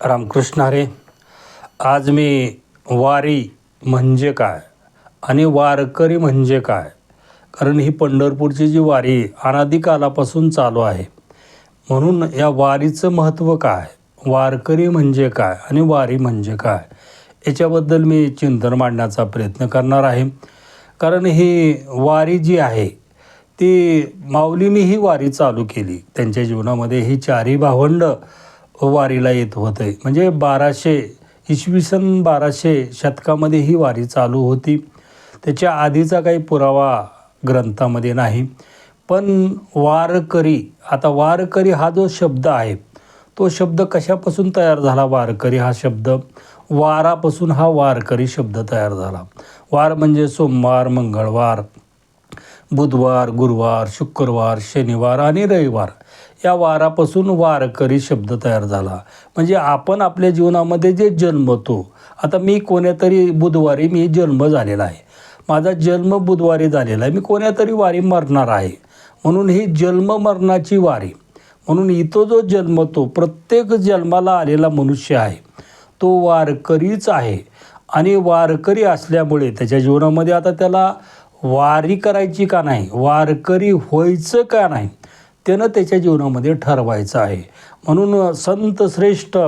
रामकृष्ण हरे आज मी वारी म्हणजे काय आणि वारकरी म्हणजे काय? कारण ही पंढरपूरची जी वारी अनादिकालापासून चालू आहे. म्हणून या वारीचं महत्त्व काय? वारकरी म्हणजे काय आणि वारी म्हणजे काय? याच्याबद्दल मी चिंतन मांडण्याचा प्रयत्न करणार आहे. कारण ही वारी जी आहे ती माऊलीने ही वारी चालू केली. त्यांच्या जीवनामध्ये ही चारी भावंडं वारीला येत होते म्हणजे बाराशे इसवी सन बाराशे शतकामध्ये ही वारी चालू होती. त्याच्या आधीचा काही पुरावा ग्रंथामध्ये नाही. पण वारकरी आता वारकरी हा जो शब्द आहे तो शब्द कशापासून तयार झाला वारकरी हा शब्द? वारापासून हा वारकरी शब्द तयार झाला. वार म्हणजे सोमवार मंगळवार बुधवार गुरुवार शुक्रवार शनिवार आणि रविवार. या वारापासून वारकरी शब्द तयार झाला. म्हणजे आपण आपल्या जीवनामध्ये जे जन्मतो आता मी कोण्यातरी बुधवारी मी जन्म झालेला आहे. माझा जन्म बुधवारी झालेला आहे. मी कोण्यातरी वारी मरणार आहे. म्हणून ही जन्म मरणाची वारी म्हणून इथं जो जन्मतो प्रत्येक जन्माला आलेला मनुष्य आहे तो वारकरीच आहे. आणि वारकरी असल्यामुळे त्याच्या जीवनामध्ये आता त्याला वारी करायची का नाही वारकरी व्हायचं का नाही त्यानं त्याच्या जीवनामध्ये ठरवायचं आहे. म्हणून संत श्रेष्ठ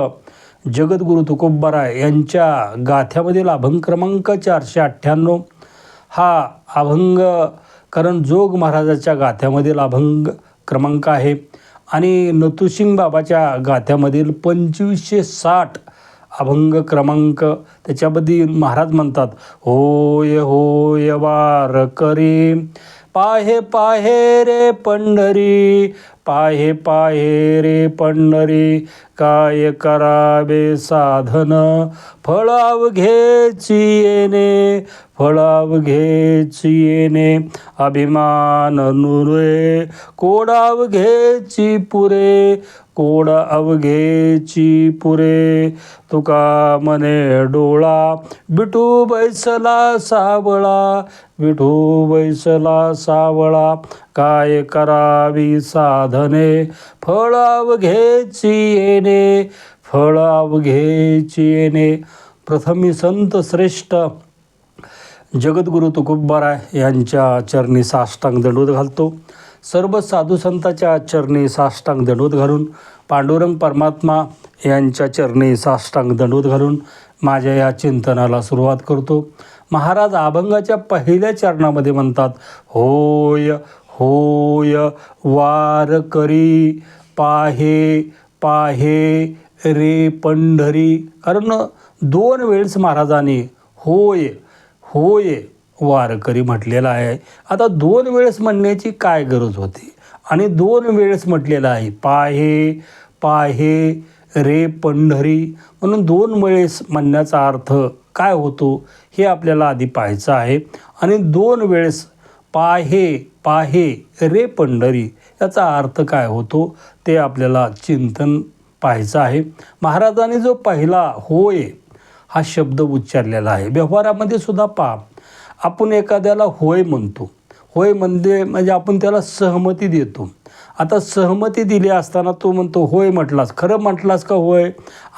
जगद्गुरु तुकोबराय यांच्या गाथ्यामधील अभंग क्रमांक चारशे अठ्ठ्याण्णव हा अभंग कारण जोग महाराजाच्या गाथ्यामधील अभंग क्रमांक आहे. आणि नतुसिंग बाबाच्या गाथ्यामधील पंचवीसशे साठ अभंग क्रमांक त्याच्यामध्ये महाराज म्हणतात होय होय वार करे पाहे पाहे रे पंढरी पाहे पाहे रे पंढरी काय करावे साधन? फळाव घेची येणे फळाव घेची येणे अभिमान नुरे कोडाव घेची पुरे कोड अवघेची पुरे? तुका मने डोळा. बिठू बैसला सावळा. विठू बैसला सावळा. काय करावी साधने? फळाव अवघेची येणे. फळाव अवघेची येणे. प्रथमी संत श्रेष्ठ जगद्गुरु तुकोबाराय यांच्या चरणी साष्टांग दंडवत घालतो. सर्व साधू संताच्या चरणी साष्टांग दंडवत घालून पांडुरंग परमात्मा यांच्या चरणी साष्टांग दंडवत घालून माझ्या या चिंतनाला सुरुवात करतो. महाराज अभंगाच्या पहिल्या चरणामध्ये म्हणतात होय होय वार करी पाहे पाहे रे पंढरी. कारण दोन वेळेस महाराजाने होय होय वारकरी म्हटलेला आहे. आता दोन वेळेस म्हणण्याची काय गरज होती? आणि दोन वेळेस म्हटलेलं आहे पाहे पाहे रे पंढरी म्हणून दोन वेळेस म्हणण्याचा अर्थ काय होतो? हे आपल्याला आधी पाहायचं आहे. आणि दोन वेळेस पाहे पाहे रे पंढरी याचा अर्थ काय होतो? ते आपल्याला चिंतन पाहायचं आहे. महाराजांनी जो पहिला होय हा शब्द उच्चारलेला आहे. व्यवहारामध्ये सुद्धा पा आपण एखाद्याला होय म्हणतो. होय म्हणजे म्हणजे आपण त्याला सहमती देतो. आता सहमती दिली असताना तो म्हणतो होय म्हटलास. खरं म्हटलास का होय?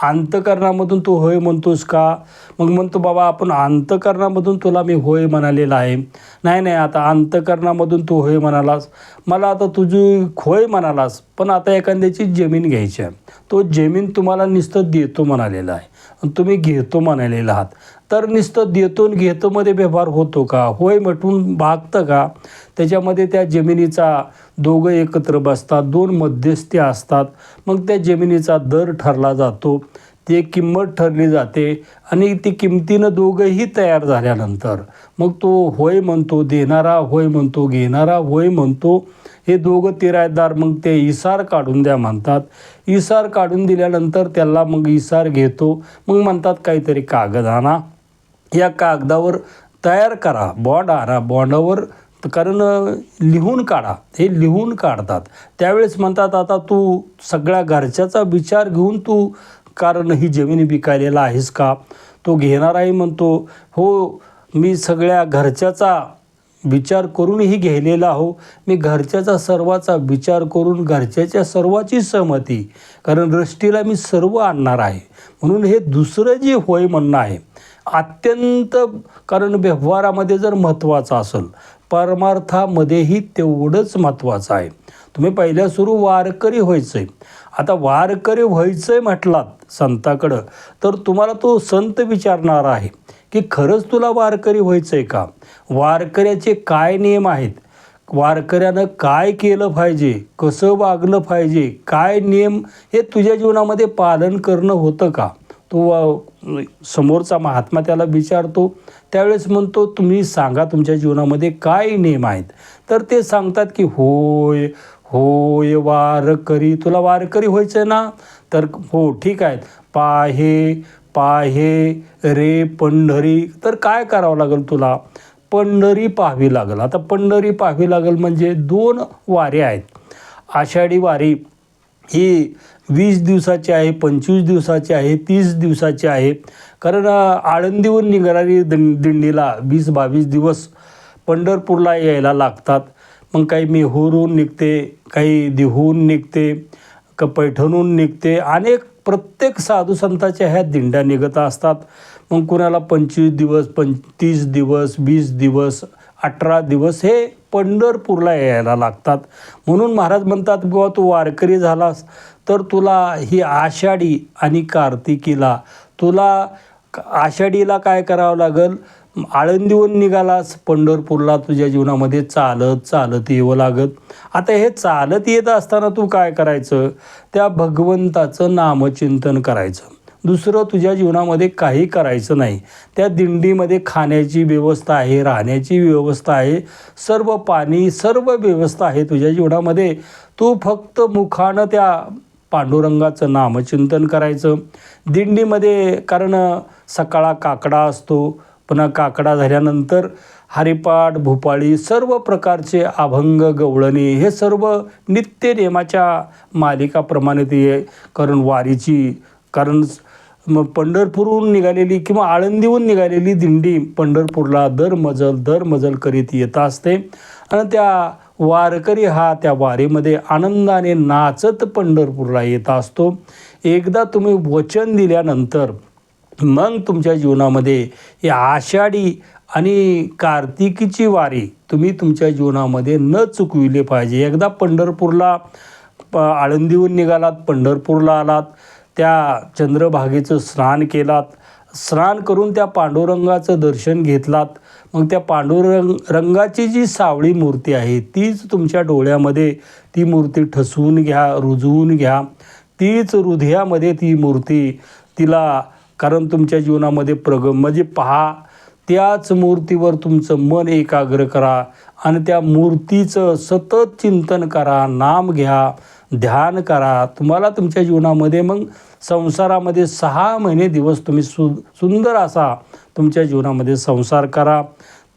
अंतकरणामधून तू होय म्हणतोस का? मग म्हणतो बाबा आपण अंतकरणामधून तुला मी होय म्हणालेला आहे. नाही नाही आता अंतकरणामधून तू होय म्हणालास. मला आता तुझी होय म्हणालास पण आता एखाद्याची जमीन घ्यायची आहे. तो जमीन तुम्हाला नुसतं देतो म्हणालेला आहे. आणि तुम्ही घेतो म्हणालेला आहात. तर नुसतं देतो आणि घेतोमध्ये व्यवहार होतो का? होय म्हटून भागतं का? त्याच्यामध्ये त्या जमिनीचा दोघं एकत्र बसतात दोन मध्यस्थी असतात. मग त्या जमिनीचा दर ठरला जातो. ते किंमत ठरली जाते आणि ती किमतीनं दोघंही तयार झाल्यानंतर मग तो होय म्हणतो देणारा होय म्हणतो घेणारा होय म्हणतो हे दोघं तिरायदार मग ते इसार काढून द्या म्हणतात. इसार काढून दिल्यानंतर त्याला मग इसार घेतो. मग म्हणतात काहीतरी कागद आणा. या कागदावर तयार करा. बॉन्ड आणा बॉन्डावर कारण लिहून काढा. हे लिहून काढतात. त्यावेळेस म्हणतात आता तू सगळ्या घरच्याचा विचार घेऊन तू कारण ही जमीन विकायलेला आहेस का? तो घेणाराही म्हणतो. हो मी सगळ्या घरच्याचा विचार करूनही घेलेला आहो. मी घरच्याचा सर्वाचा विचार करून घरच्याच्या सर्वाची सहमती. कारण दृष्टीला मी सर्व आणणार आहे. म्हणून हे दुसरं जे होय म्हणणं आहे अत्यंत कारण व्यवहारामध्ये जर महत्त्वाचं असेल परमार्थामध्येही तेवढंच महत्त्वाचं आहे. तुम्ही पहिल्या सुरू वारकरी व्हायचं आहे आता वारकरी व्हायचं आहे म्हटलात संताकडं तर तुम्हाला तो संत विचारणार आहे की खरंच तुला वारकरी व्हायचं आहे का? वारकऱ्याचे काय नियम आहेत? वारकऱ्यानं काय केलं पाहिजे? कसं वागलं पाहिजे? काय नियम हे तुझ्या जीवनामध्ये पालन करणं होतं का? तो समोरचा महात्मा त्याला विचारतो. त्यावेळेस म्हणतो तुम्ही सांगा तुमच्या जीवनामध्ये काय नियम आहेत? तर ते सांगतात की होय होय वारकरी तुला वारकरी व्हायचं ना? तर हो ठीक आहे पाहे पाहे रे पंढरी तर काय करावं लागेल तुला? पंढरी पाहावी लागेल. आता पंढरी पाहावी लागेल म्हणजे दोन वारे आहेत. आषाढी वारी ही वीस दिवसाची आहे पंचवीस दिवसाची आहे तीस दिवसाची आहे. कारण आळंदीवर आळंदीहून निघणारी दिं दिंडीला वीस बावीस दिवस पंढरपूरला यायला लागतात. मग काही मेहूरहून निघते काही दिहून निघते क पैठणहून निघते. अनेक प्रत्येक साधू संतांच्या ह्या दिंड्या निघत असतात. मग कुणाला पंचवीस दिवस पंचतीस दिवस वीस दिवस अठरा दिवस हे पंढरपूरला यायला लागतात. म्हणून महाराज म्हणतात बुवा तू वारकरी झालास तर तुला ही आषाढी आणि कार्तिकीला तुला आषाढीला काय करावं लागेल? आळंदीहून निघालास पंढरपूरला तुझ्या जीवनामध्ये चालत चालत यावं लागत. आता हे चालत येत असताना तू काय करायचं? त्या भगवंताचं नामचिंतन करायचं. दुसरं तुझ्या जीवनामध्ये काही करायचं नाही. त्या दिंडीमध्ये खाण्याची व्यवस्था आहे राहण्याची व्यवस्था आहे सर्व पाणी सर्व व्यवस्था आहे तुझ्या जीवनामध्ये. तू फक्त मुखानं त्या पांडुरंगाचं नामचिंतन करायचं. दिंडीमध्ये कारण सकाळा काकडा असतो. पुन्हा काकडा झाल्यानंतर हरिपाठ भोपाळी सर्व प्रकारचे अभंग गवळणी हे सर्व नित्य नियमाच्या मालिकाप्रमाणे ते कारण वारीची कारण मग पंढरपूरहून निघालेली किंवा आळंदीहून निघालेली दिंडी पंढरपूरला दर मजल दर मजल करीत येत असते. आणि त्या वारकरी हा त्या वारीमध्ये आनंदाने नाचत पंढरपूरला येत असतो. एकदा तुम्ही वचन दिल्यानंतर मग तुमच्या जीवनामध्ये या आषाढी आणि कार्तिकीची वारी तुम्ही तुमच्या जीवनामध्ये न चुकविले पाहिजे. एकदा पंढरपूरला प आळंदीहून निघालात पंढरपूरला आलात त्या चंद्रभागेचं स्नान केलात. स्नान करून त्या पांडुरंगाचं दर्शन घेतलात. मग त्या पांडुरंग रंगाची जी सावळी मूर्ती आहे तीच तुमच्या डोळ्यामध्ये ती मूर्ती ठसवून घ्या रुजवून घ्या. तीच हृदयामध्ये ती मूर्ती तिला कारण तुमच्या जीवनामध्ये प्रग म्हणजे पहा त्याच मूर्तीवर तुमचं मन एकाग्र करा आणि त्या मूर्तीचं सतत चिंतन करा नाम घ्या ध्यान करा. तुम्हाला तुमच्या जीवनामध्ये मग संसारामध्ये सहा महिने दिवस तुम्ही सु सुंदर असा तुमच्या जीवनामध्ये संसार करा.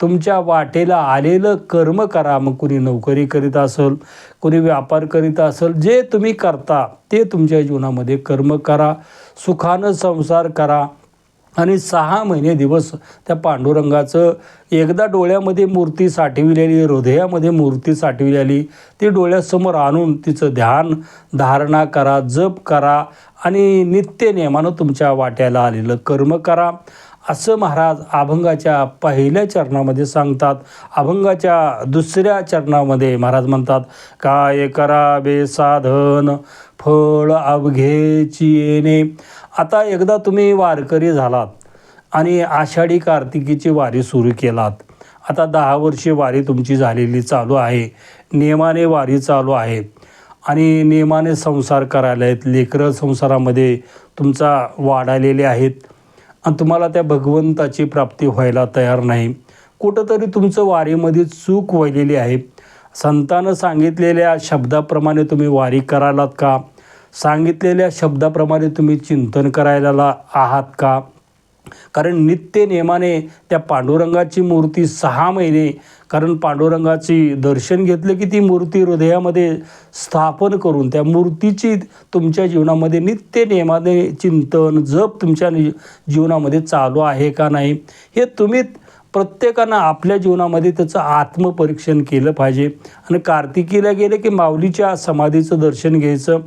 तुमच्या वाटेला आलेलं कर्म करा. मग कुणी नोकरी करीत असेल कुणी व्यापार करीत असेल जे तुम्ही करता ते तुमच्या जीवनामध्ये कर्म करा. सुखानं संसार करा. आणि सहा महिने दिवस त्या पांडुरंगाचं एकदा डोळ्यामध्ये मूर्ती साठविलेली हृदयामध्ये मूर्ती साठविलेली ती डोळ्यासमोर आणून तिचं ध्यान धारणा करा जप करा आणि नित्य नियमानं तुमच्या वाट्याला आलेलं कर्म करा. असं महाराज अभंगाच्या पहिल्या चरणामध्ये सांगतात. अभंगाच्या दुसऱ्या चरणामध्ये महाराज म्हणतात काय करावे साधन? फळ अवघेची येणे. आता एकदा तुम्ही वारकरी झालात आणि आषाढी कार्तिकीची वारी सुरू केलात. आता दहा वर्षे वारी तुमची झालेली चालू आहे. नियमाने वारी चालू आहे. आणि नियमाने संसार करायला आहेत. लेकरं संसारामध्ये तुमचा वाढालेले आहेत. आणि तुम्हाला त्या भगवंताची प्राप्ती व्हायला तयार नाही. कुठंतरी तुमचं वारीमध्ये चूक व्हायलेली आहे. संतानं सांगितलेल्या शब्दाप्रमाणे तुम्ही वारी करालात का? सांगितलेल्या शब्दाप्रमाणे तुम्ही चिंतन करायला आहात का? कारण नित्य नियमाने त्या पांडुरंगाची मूर्ती सहा महिने कारण पांडुरंगाची दर्शन घेतलं की ती मूर्ती हृदयामध्ये स्थापन करून त्या मूर्तीची तुमच्या जीवनामध्ये नित्य नियमाने चिंतन जप तुमच्या नि जीवनामध्ये चालू आहे का नाही? हे तुम्ही प्रत्येकानं आपल्या जीवनामध्ये त्याचं आत्मपरीक्षण केलं पाहिजे. आणि कार्तिकीला गेले की माऊलीच्या समाधीचं दर्शन घ्यायचं.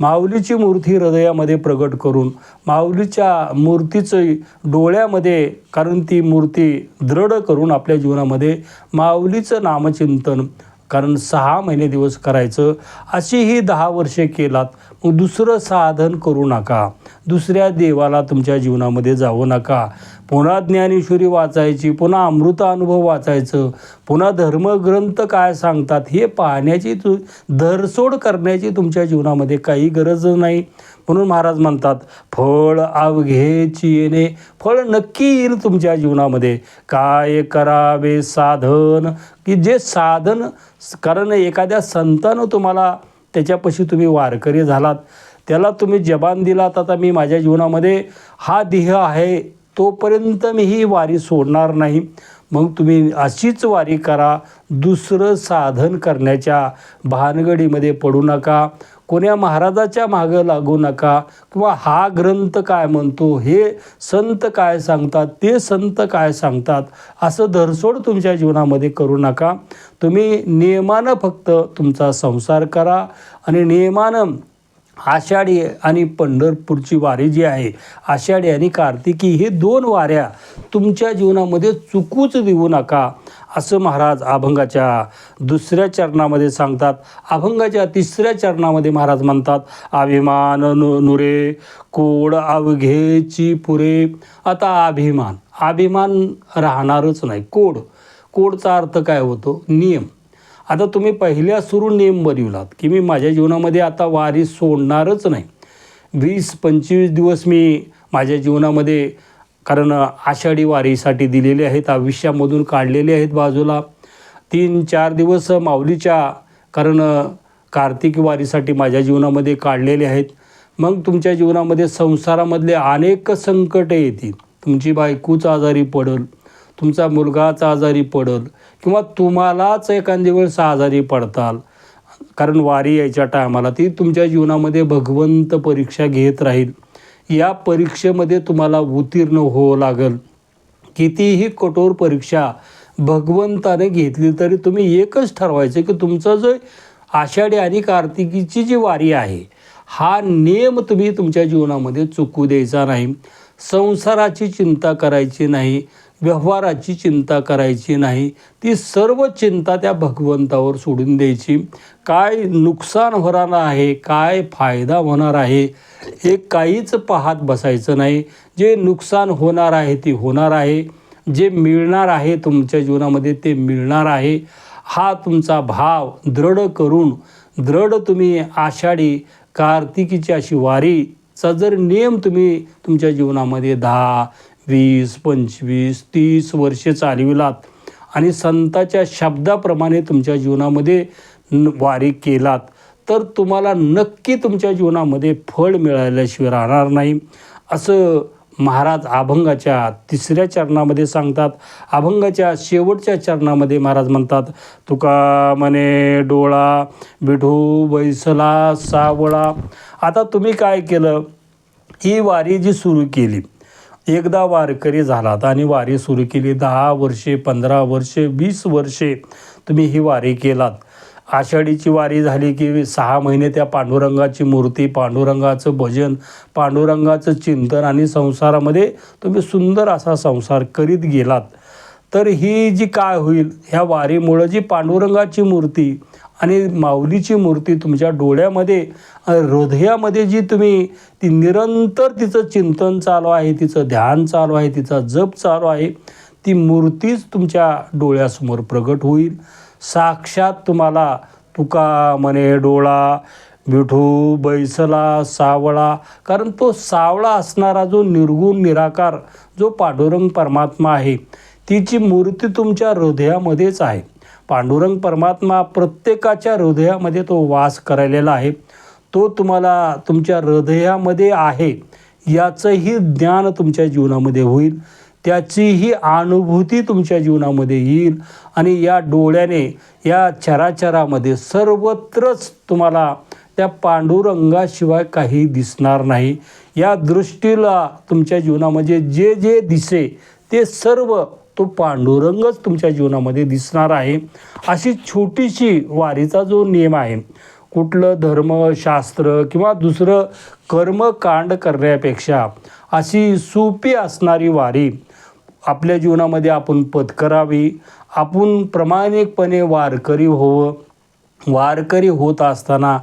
माऊलीची मूर्ती हृदयामध्ये प्रगट करून माऊलीच्या मूर्तीचं डोळ्यामध्ये कारण ती मूर्ती दृढ करून आपल्या जीवनामध्ये माऊलीचं नामचिंतन कारण सहा महिने दिवस करायचं असेही दहा वर्षे केलात मग दुसरं साधन करू नका. दुसऱ्या देवाला तुमच्या जीवनामध्ये जाऊ नका. पुन्हा ज्ञानेश्वरी वाचायची पुन्हा अमृत अनुभव वाचायचं पुन्हा धर्मग्रंथ काय सांगतात हे पाहण्याची तु धरसोड करण्याची तुमच्या जीवनामध्ये काही गरज नाही. म्हणून महाराज म्हणतात फळ अवघेची येणे. फळ नक्की येईल तुमच्या जीवनामध्ये. काय करावे साधन? की जे साधन कारण एखाद्या संतानं तुम्हाला त्याच्यापाशी तुम्ही वारकरी झालात त्याला तुम्ही जबान दिलात आता मी माझ्या जीवनामध्ये हा देह आहे तोपर्यंत मी ही वारी सोडणार नाही. मग तुम्ही अशीच वारी करा. दुसरं साधन करण्याच्या भानगडीमध्ये पडू नका. कोण्या महाराजाच्या मागं लागू नका किंवा हा ग्रंथ काय म्हणतो हे संत काय सांगतात ते संत काय सांगतात असं धरसोड तुमच्या जीवनामध्ये करू नका. तुम्ही नियमानं फक्त तुमचा संसार करा आणि नियमानं आषाढी आणि पंढरपूरची वारी जी आहे आषाढी आणि कार्तिकी हे दोन वाऱ्या तुमच्या जीवनामध्ये चुकूच देऊ नका. असं महाराज अभंगाच्या दुसऱ्या चरणामध्ये सांगतात. अभंगाच्या तिसऱ्या चरणामध्ये महाराज म्हणतात अभिमान नु नुरे कोड अवघेची पुरे. आता अभिमान. अभिमान राहणारच नाही. कोड. कोडचा अर्थ काय होतो? नियम. आता तुम्ही पहिल्या सुरू नियम बनविलात की मी माझ्या जीवनामध्ये आता वारी सोडणारच नाही. वीस पंचवीस दिवस मी माझ्या जीवनामध्ये कारण आषाढी वारीसाठी दिलेले आहेत आयुष्यामधून काढलेले आहेत बाजूला. तीन चार दिवस माऊलीच्या कारण कार्तिक वारीसाठी माझ्या जीवनामध्ये काढलेले आहेत. मग तुमच्या जीवनामध्ये संसारामधले अनेक संकटे येतील. तुमची बायकोच आजारी पडल तुमचा मुलगाच आजारी पडल किंवा तुम्हालाच एखाद्या वेळेस आजारी पडताल. कारण वारी यायच्या टायमाला ती तुमच्या जीवनामध्ये भगवंत परीक्षा घेत राहील. या परीक्षेमध्ये तुम्हाला उत्तीर्ण होवं लागेल. कितीही कठोर परीक्षा भगवंताने घेतली तरी तुम्ही एकच ठरवायचं की तुमचं जो आषाढी आणि कार्तिकीची जी वारी आहे हा नियम तुम्ही तुमच्या जीवनामध्ये चुकू द्यायचा नाही. संसाराची चिंता करायची नाही. व्यवहाराची चिंता करायची नाही. ती सर्व चिंता त्या भगवंतावर सोडून द्यायची. काय नुकसान होणार आहे काय फायदा होणार आहे हे काहीच पाहत बसायचं नाही. जे नुकसान होणार आहे ते होणार आहे. जे मिळणार आहे तुमच्या जीवनामध्ये ते मिळणार आहे. हा तुमचा भाव दृढ करून दृढ तुम्ही आषाढी कार्तिकीची अशी वारीचा जर नियम तुम्ही तुमच्या जीवनामध्ये दहा वीस पंचवीस तीस वर्षे चालविलात. आणि संताच्या शब्दाप्रमाणे तुमच्या जीवनामध्ये न वारी केलात. तर तुम्हाला नक्की तुमच्या जीवनामध्ये फळ मिळाल्याशिवाय राहणार नाही. असं महाराज अभंगाच्या तिसऱ्या चरणामध्ये सांगतात. अभंगाच्या शेवटच्या चरणामध्ये महाराज म्हणतात तुका मने डोळा विठू बैसला सावळा. आता तुम्ही काय केलं? ही वारी जी सुरू केली एकदा वारकरी झालात आणि वारी सुरू केली. दहा वर्षे पंधरा वर्षे वीस वर्षे तुम्ही ही वारी केलात. आषाढीची वारी झाली की सहा महिने त्या पांडुरंगाची मूर्ती पांडुरंगाचं भजन पांडुरंगाचं चिंतन आणि संसारामध्ये तुम्ही सुंदर असा संसार करीत गेलात. तर ही जी काय होईल ह्या वारीमुळं जी पांडुरंगाची मूर्ती आणि माऊलीची मूर्ती तुमच्या डोळ्यामध्ये हृदयामध्ये जी तुम्ही ती निरंतर तिचं चिंतन चालू आहे तिचं ध्यान चालू आहे तिचा जप चालू आहे ती मूर्तीच तुमच्या डोळ्यासमोर प्रगट होईल. साक्षात तुम्हाला तुका मने डोळा विठू बैसला सावळा कारण तो सावळा असणारा जो निर्गुण निराकार जो पांडुरंग परमात्मा आहे तिची मूर्ती तुमच्या हृदयामध्येच आहे. पांडुरंग परमात्मा प्रत्येकाच्या हृदयामध्ये तो वास करायलेला आहे. तो तुम्हाला तुमच्या हृदयामध्ये आहे. याचंही ज्ञान तुमच्या जीवनामध्ये होईल. त्याचीही अनुभूती तुमच्या जीवनामध्ये येईल. आणि या डोळ्याने या चराचरामध्ये सर्वत्रच तुम्हाला त्या पांडुरंगाशिवाय काही दिसणार नाही. या दृष्टीला तुमच्या जीवनामध्ये जे जे दिसे ते सर्व तो पांडुरंगच तुमच्या जीवनामध्ये दिसणार आहे. अशी छोटीशी वारीचा जो नियम आहे कुठलं धर्म शास्त्र किंवा दुसरं कर्मकांड करण्यापेक्षा अशी सोपी असणारी वारी आपल्या जीवनामध्ये आपण पत्करावी आपण प्रामाणिकपणे वारकरी होवं. वारकरी होत असताना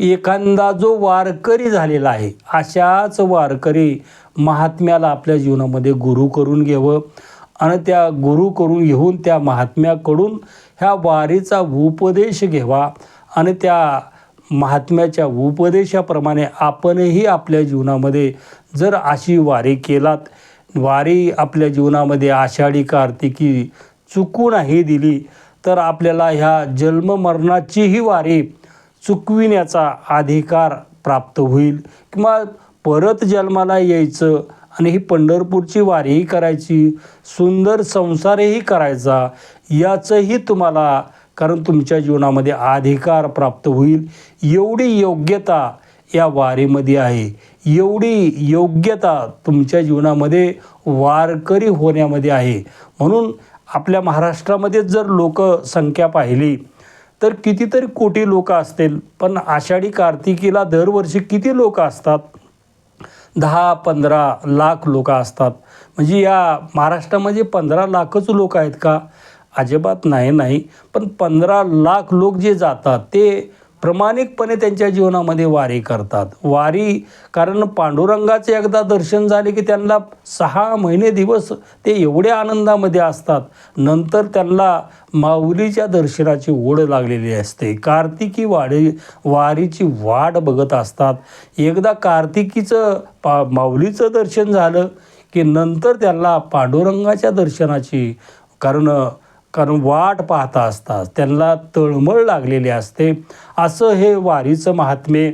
एखादा जो वारकरी झालेला आहे अशाच वारकरी महात्म्याला आपल्या जीवनामध्ये गुरु करून घ्यावं. आणि त्या गुरुकडून येऊन घेऊन त्या महात्म्याकडून ह्या वारीचा उपदेश घ्यावा. आणि त्या महात्म्याच्या उपदेशाप्रमाणे आपणही आपल्या जीवनामध्ये जर अशी वारी केलात वारी आपल्या जीवनामध्ये आषाढी कार्तिकी चुकूनही दिली तर आपल्याला ह्या जन्ममरणाचीही वारी चुकविण्याचा अधिकार प्राप्त होईल. किंवा परत जन्माला यायचं आणि ही पंढरपूरची वारीही करायची सुंदर संसारही करायचा याचंही तुम्हाला कारण तुमच्या जीवनामध्ये अधिकार प्राप्त होईल. एवढी योग्यता या वारीमध्ये आहे. एवढी योग्यता तुमच्या जीवनामध्ये वारकरी होण्यामध्ये आहे. म्हणून आपल्या महाराष्ट्रामध्ये जर लोकसंख्या पाहिली तर कितीतरी कोटी लोक असतील. पण आषाढी कार्तिकीला दरवर्षी किती लोक असतात? दहा पंधरा लाख लोक असतात. म्हणजे या महाराष्ट्रामध्ये पंधरा लाखच लोक आहेत का? अजिबात नाही नाही. पण पंधरा लाख लोक जे जातात ते प्रामाणिकपणे त्यांच्या जीवनामध्ये वारी करतात. वारी कारण पांडुरंगाचे एकदा दर्शन झाले की त्यांना सहा महिने दिवस ते एवढ्या आनंदामध्ये असतात. नंतर त्यांना माऊलीच्या दर्शनाची ओढ लागलेली असते. कार्तिकी वाडी वारीची वाट बघत असतात. एकदा कार्तिकीचं पा माऊलीचं दर्शन झालं की नंतर त्यांना पांडुरंगाच्या दर्शनाची कारण कारण वाट पाहता असतात त्यांना तळमळ लागलेली असते. असं हे वारीचं महात्म्य.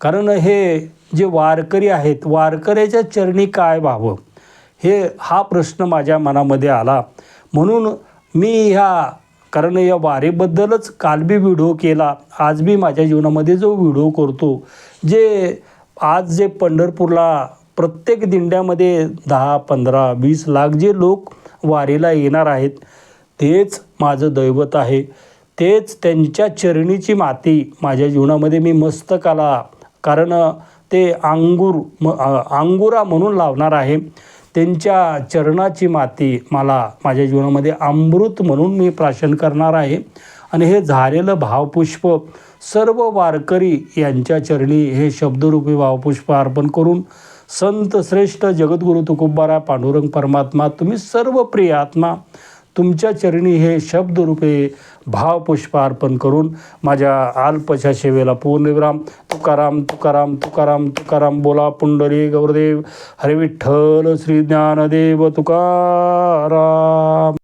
कारण हे जे वारकरी आहेत वारकऱ्याच्या चरणी काय व्हावं? हे हा प्रश्न माझ्या मनामध्ये आला. म्हणून मी ह्या कारण या वारीबद्दलच काल बी व्हिडिओ केला. आज बी माझ्या जीवनामध्ये जो व्हिडिओ करतो जे आज जे पंढरपूरला प्रत्येक दिंड्यामध्ये दहा पंधरा वीस लाख जे लोक वारीला येणार आहेत तेच माझं दैवत आहे. तेच त्यांच्या चरणीची माती माझ्या जीवनामध्ये मी मस्तकाला कारण ते अंगूर म अंगुरा म्हणून लावणार आहे. त्यांच्या चरणाची माती मला माझ्या जीवनामध्ये अमृत म्हणून मी प्राशन करणार आहे. आणि हे झालेलं भावपुष्प सर्व वारकरी यांच्या चरणी हे शब्दरूपी भावपुष्प अर्पण करून संत श्रेष्ठ जगद्गुरु तुकोबारा पांडुरंग परमात्मा तुम्ही सर्व प्रिय आत्मा तुमच्या चरणी हे शब्दरूपे भावपुष्प अर्पण करून माझ्या अल्पशा सेवेला पूर्णविराम तुकाराम तुकाराम तुकाराम तुकाराम बोला पुंडरी गौरदेव हरे विठ्ठल श्री ज्ञानदेव तुकाराम.